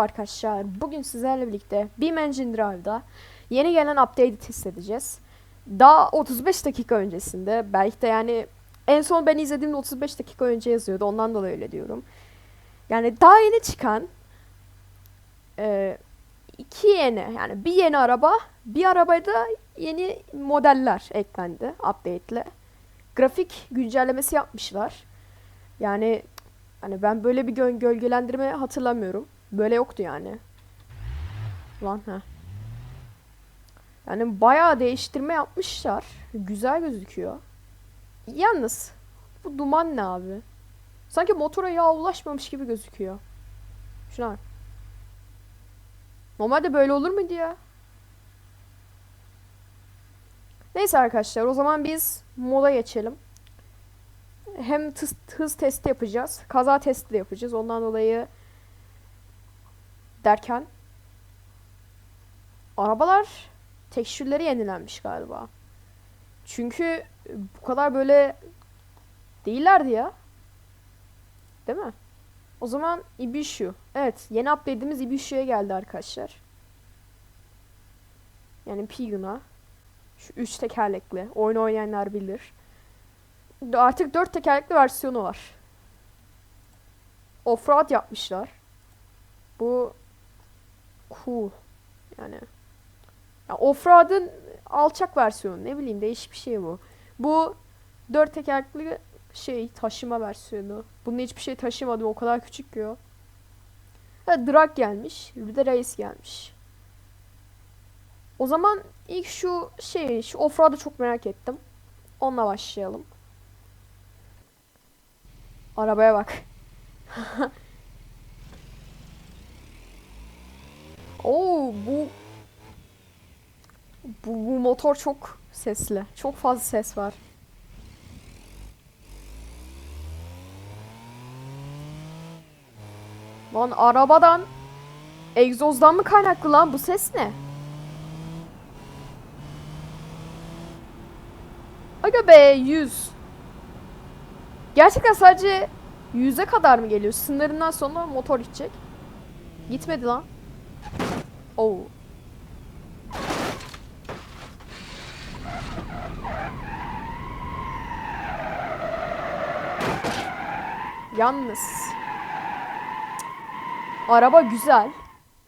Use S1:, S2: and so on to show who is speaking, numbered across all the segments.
S1: Merhaba arkadaşlar. Bugün sizlerle birlikte Beam Engine Drive'da yeni gelen update'i test edeceğiz. Daha 35 dakika öncesinde belki de yani en son ben izlediğimde 35 dakika önce yazıyordu. Ondan dolayı öyle diyorum. Yani daha yeni çıkan e, iki yeni yani bir yeni araba bir arabaya da yeni modeller eklendi update'le. Grafik güncellemesi yapmışlar. Yani Hani ben böyle bir gö- gölgelendirme hatırlamıyorum. Böyle yoktu yani. Lan ha. Yani bayağı değiştirme yapmışlar. Güzel gözüküyor. Yalnız bu duman ne abi? Sanki motora yağ ulaşmamış gibi gözüküyor. Şuna. Normalde böyle olur muydu ya? Neyse arkadaşlar o zaman biz moda geçelim hem hız testi yapacağız. Kaza testi de yapacağız. Ondan dolayı derken arabalar tekstürleri yenilenmiş galiba. Çünkü bu kadar böyle değillerdi ya. Değil mi? O zaman Ibishu. Evet, yeni update'imiz Ibishu'ya geldi arkadaşlar. Yani Pigun'a. Şu üç tekerlekli. Oyun oynayanlar bilir. Artık dört tekerlekli versiyonu var. Offroad yapmışlar. Bu cool. Yani ya offroad'ın alçak versiyonu. Ne bileyim değişik bir şey bu. Bu dört tekerlekli şey taşıma versiyonu. Bunun hiçbir şey taşımadım. O kadar küçük ki o. Ha, drag gelmiş. Bir de race gelmiş. O zaman ilk şu şey, şu offroad'ı çok merak ettim. Onunla başlayalım. Arabaya bak. Oo bu bu, bu motor çok sesli. Çok fazla ses var. Lan arabadan egzozdan mı kaynaklı lan bu ses ne? Aga be 100. Gerçekten sadece yüze kadar mı geliyor? Sınırından sonra motor gidecek. Gitmedi lan. Oo. Yalnız. Araba güzel.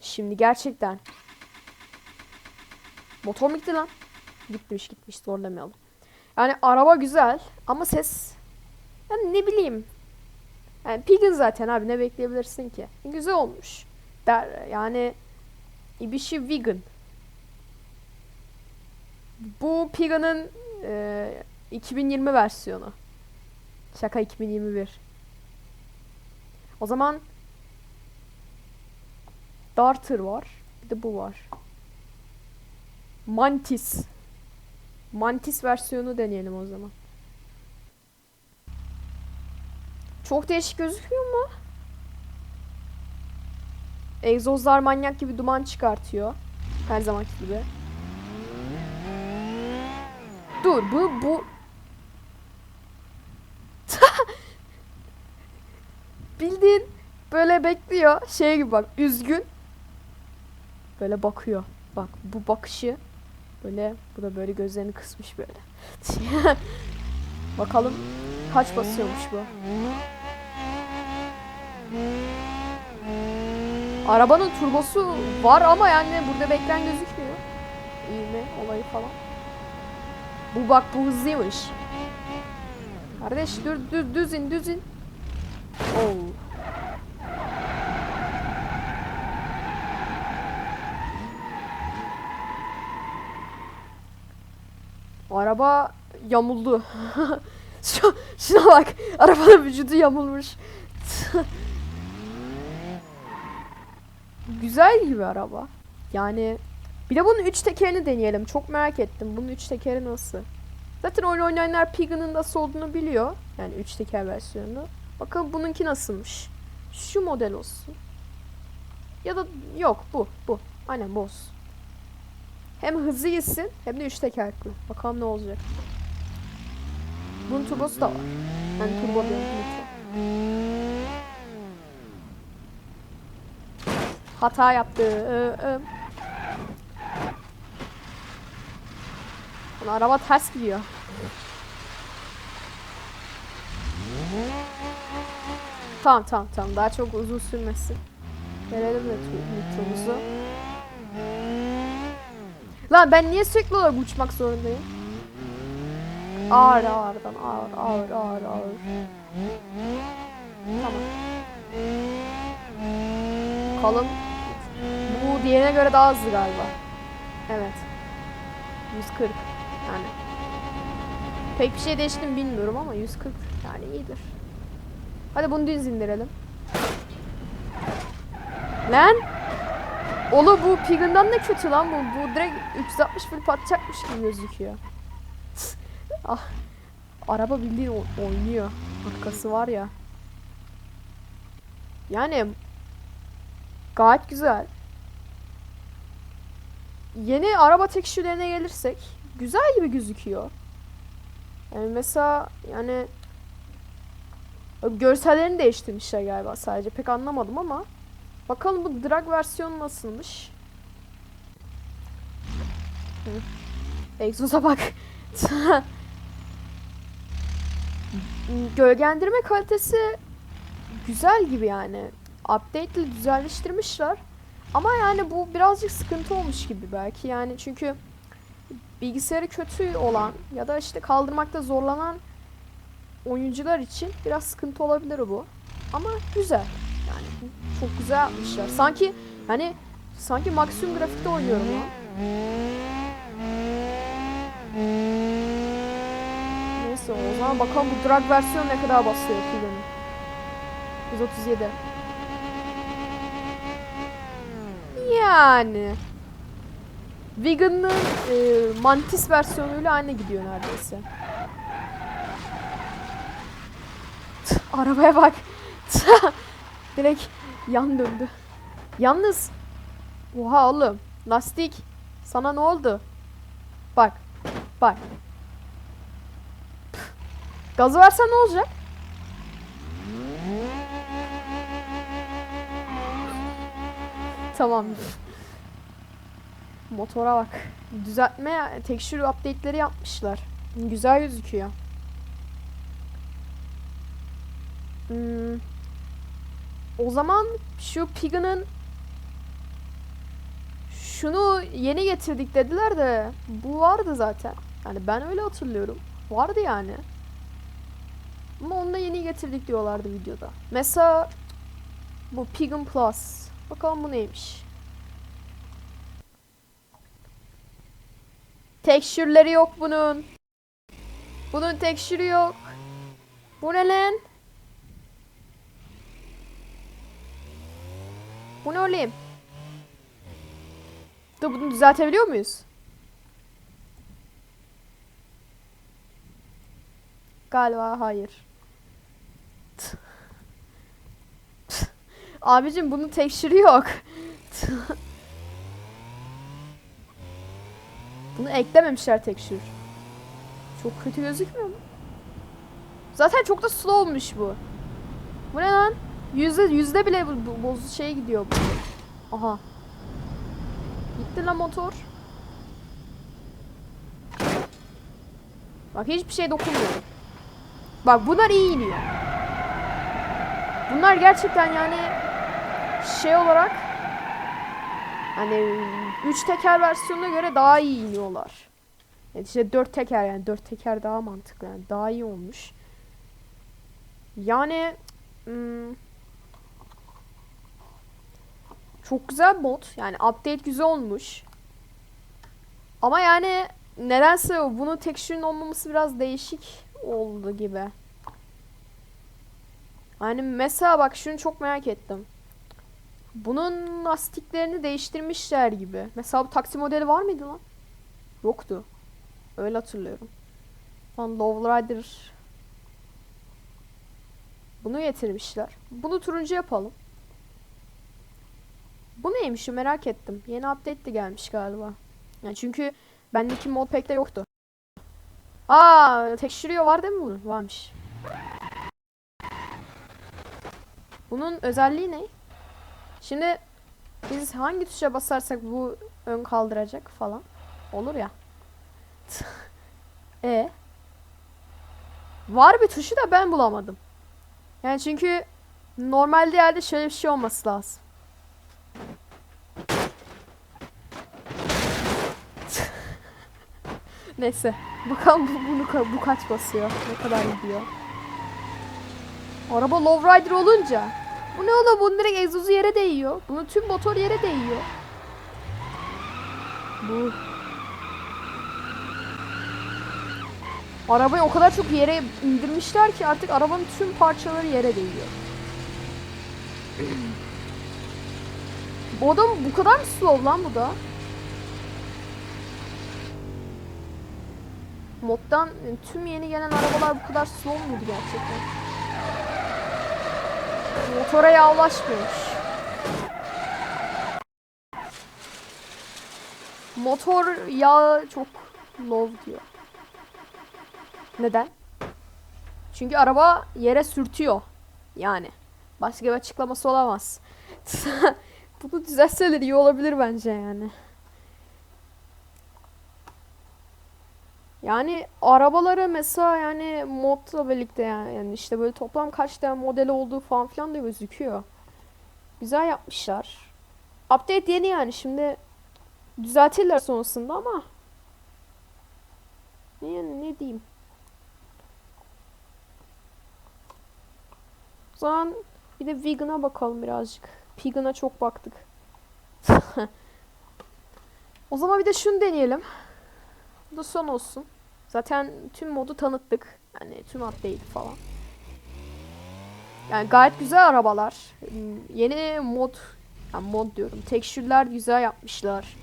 S1: Şimdi gerçekten. Motor mu gitti lan? Gitmiş gitmiş zorlamayalım. Yani araba güzel ama ses yani ne bileyim. Yani Piggin zaten abi ne bekleyebilirsin ki? Güzel olmuş. Der, yani Ibishi vegan. Bu Piga'nın e, 2020 versiyonu. Şaka 2021. O zaman Darter var. Bir de bu var. Mantis. Mantis versiyonu deneyelim o zaman. Çok değişik gözüküyor mu? Egzozlar manyak gibi duman çıkartıyor. Her zamanki gibi. Dur bu bu Bildiğin böyle bekliyor. Şey gibi bak üzgün. Böyle bakıyor. Bak bu bakışı böyle bu da böyle gözlerini kısmış böyle. Bakalım kaç basıyormuş bu. Arabanın turbosu var ama yani burada beklen gözükmüyor. İğme olayı falan. Bu bak bu hızlıymış. Kardeş dur düz düz in düz in. Oo. Araba yamuldu. Şu, şuna bak. Arabanın vücudu yamulmuş. Güzel gibi araba. Yani bir de bunun üç tekerini deneyelim. Çok merak ettim. Bunun üç tekeri nasıl? Zaten oyun oynayanlar Pigan'ın nasıl olduğunu biliyor. Yani üç teker versiyonu. Bakın bununki nasılmış. Şu model olsun. Ya da yok bu bu. Aynen bu olsun. Hem hızlı gitsin hem de üç tekerli. Bakalım ne olacak. Bunun turbosu da var. Yani turbo diyorum Hata yaptı. Ee, e. Lan araba ters gidiyor. Tamam tamam tamam daha çok uzun sürmesin. Verelim de nitromuzu. Lan ben niye sürekli olarak uçmak zorundayım? Ağır ağırdan ağır ağır ağır ağır. Tamam. Kalın. Diğerine göre daha hızlı galiba. Evet. 140 yani. Pek bir şey değişti mi bilmiyorum ama 140 yani iyidir. Hadi bunu düz indirelim. Lan! Oğlum bu Pigan'dan ne kötü lan bu. Bu direkt 360 full patlayacakmış gibi gözüküyor. ah. Araba bildiğin oynuyor. Arkası var ya. Yani gayet güzel. Yeni araba tekstürlerine gelirsek güzel gibi gözüküyor. Yani mesela yani görsellerini değiştirmişler galiba sadece pek anlamadım ama bakalım bu drag versiyonu nasılmış. Egzoza bak. Gölgelendirme kalitesi güzel gibi yani. Update ile güzelleştirmişler. Ama yani bu birazcık sıkıntı olmuş gibi belki yani çünkü bilgisayarı kötü olan ya da işte kaldırmakta zorlanan oyuncular için biraz sıkıntı olabilir bu. Ama güzel. Yani çok güzel yapmışlar. Sanki hani sanki maksimum grafikte oynuyorum lan. Neyse o zaman bakalım bu drag versiyon ne kadar basıyor Pigan'ın. 137. Yani. Vegan'ın e, Mantis versiyonuyla aynı gidiyor neredeyse. Tüh, Arabaya bak. Direkt yan döndü. Yalnız Oha oğlum. Lastik. Sana ne oldu? Bak. Bak. Gazı versen ne olacak? Tamam. Motora bak. Düzeltme, tekstür update'leri yapmışlar. Güzel gözüküyor. Hmm. O zaman şu Pigan'ın şunu yeni getirdik dediler de bu vardı zaten. Yani ben öyle hatırlıyorum. Vardı yani. Ama onu da yeni getirdik diyorlardı videoda. Mesela bu Pigan Plus. Bakalım bu neymiş. Tekstürleri yok bunun. Bunun tekstürü yok. Bu ne lan? Bu ne olayım? Dur bunu düzeltebiliyor muyuz? Galiba hayır. Abicim bunun tekstürü yok. Bunu eklememişler tekstür. Çok kötü gözükmüyor mu? Zaten çok da slow'muş bu. Bu ne lan? Yüzde yüzde bile bu, bu bozu şey gidiyor bu. Aha. Gitti lan motor. Bak hiçbir şey dokunmuyor. Bak bunlar iyi iniyor. Bunlar gerçekten yani şey olarak hani 3 teker versiyonuna göre daha iyi iniyorlar. Yani işte 4 teker yani 4 teker daha mantıklı yani daha iyi olmuş. Yani hmm, çok güzel mod. Yani update güzel olmuş. Ama yani nedense bunun tekstürün olmaması biraz değişik oldu gibi. Hani mesela bak şunu çok merak ettim. Bunun lastiklerini değiştirmişler gibi. Mesela bu taksi modeli var mıydı lan? Yoktu. Öyle hatırlıyorum. Lan Lowrider. Bunu getirmişler. Bunu turuncu yapalım. Bu neymiş merak ettim. Yeni update de gelmiş galiba. Yani çünkü bendeki mod pack'te yoktu. Aa, tekstürüyor var değil mi bunun? Varmış. Bunun özelliği ne? Şimdi Biz hangi tuşa basarsak bu ön kaldıracak falan. Olur ya. e Var bir tuşu da ben bulamadım. Yani çünkü normalde yerde şöyle bir şey olması lazım. Neyse. Bakalım bu, bunu, bu kaç basıyor. Ne kadar gidiyor. Araba lowrider olunca. Bu ne oğlum? Bunun direkt egzozu yere değiyor. Bunun tüm motor yere değiyor. Bu. Arabayı o kadar çok yere indirmişler ki artık arabanın tüm parçaları yere değiyor. Bu adam bu kadar mı slow lan bu da? Moddan tüm yeni gelen arabalar bu kadar slow muydu gerçekten? Motora yağlaşmıyormuş. Motor yağı çok low diyor. Neden? Çünkü araba yere sürtüyor. Yani. Başka bir açıklaması olamaz. Bunu düzeltseler iyi olabilir bence yani. Yani arabaları mesela yani modla birlikte yani, işte böyle toplam kaç tane modeli olduğu falan filan da gözüküyor. Güzel yapmışlar. Update yeni yani şimdi düzeltirler sonrasında ama ne, ne diyeyim. O zaman bir de vegan'a bakalım birazcık. Vegan'a çok baktık. o zaman bir de şunu deneyelim. Bu da son olsun. Zaten tüm modu tanıttık. Yani tüm update falan. Yani gayet güzel arabalar. Hmm, Yeni mod, yani mod diyorum. Tekstürler güzel yapmışlar.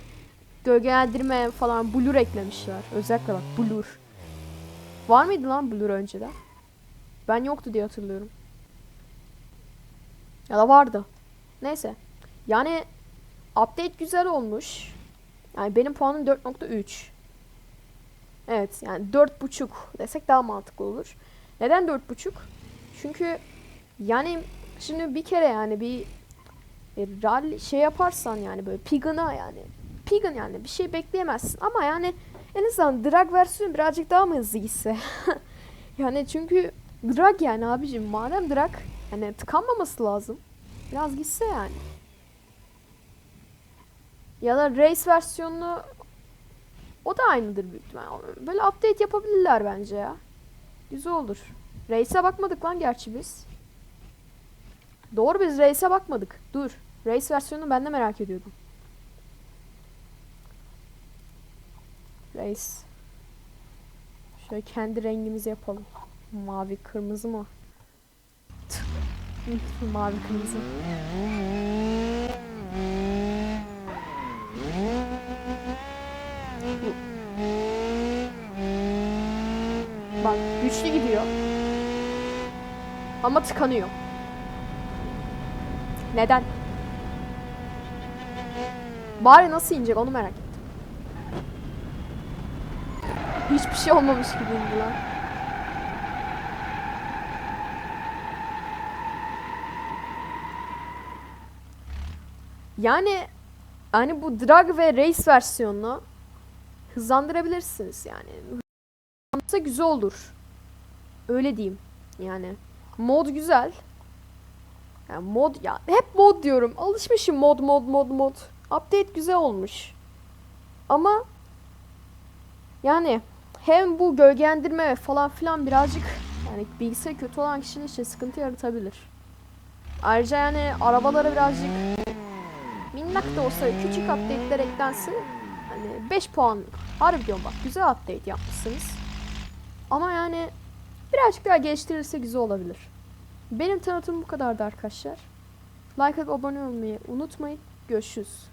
S1: Gölgelendirme falan blur eklemişler. Özellikle bak blur. Var mıydı lan blur önceden? Ben yoktu diye hatırlıyorum. Ya da vardı. Neyse. Yani update güzel olmuş. Yani benim puanım 4.3. Evet yani 4.5 desek daha mantıklı olur. Neden 4.5? Çünkü yani şimdi bir kere yani bir e, rally şey yaparsan yani böyle Pigan'a yani Pigan yani bir şey bekleyemezsin ama yani en azından drag versiyonu birazcık daha mı hızlı gitse? yani çünkü drag yani abicim madem drag yani tıkanmaması lazım. Biraz gitse yani. Ya da race versiyonunu o da aynıdır büyük ihtimal. Böyle update yapabilirler bence ya. Güzel olur. Race'e bakmadık lan gerçi biz. Doğru biz Race'e bakmadık. Dur. Race versiyonunu ben de merak ediyordum. Race. Şöyle kendi rengimizi yapalım. Mavi kırmızı mı? Mavi kırmızı. Bak güçlü gidiyor. Ama tıkanıyor. Neden? Bari nasıl inecek onu merak ettim. Hiçbir şey olmamış gibi indi lan. Yani hani bu drag ve race versiyonunu hızlandırabilirsiniz yani. Hızlandırsa güzel olur. Öyle diyeyim. Yani mod güzel. Yani mod ya hep mod diyorum. Alışmışım mod mod mod mod. Update güzel olmuş. Ama yani hem bu gölgelendirme falan filan birazcık yani bilgisayar kötü olan kişinin için sıkıntı yaratabilir. Ayrıca yani arabalara birazcık minnak da olsa küçük update'ler eklensin. Hani 5 puan harbi bak güzel update yapmışsınız. Ama yani birazcık daha geliştirilse güzel olabilir. Benim tanıtım bu kadardı arkadaşlar. Like atıp abone olmayı unutmayın. Görüşürüz.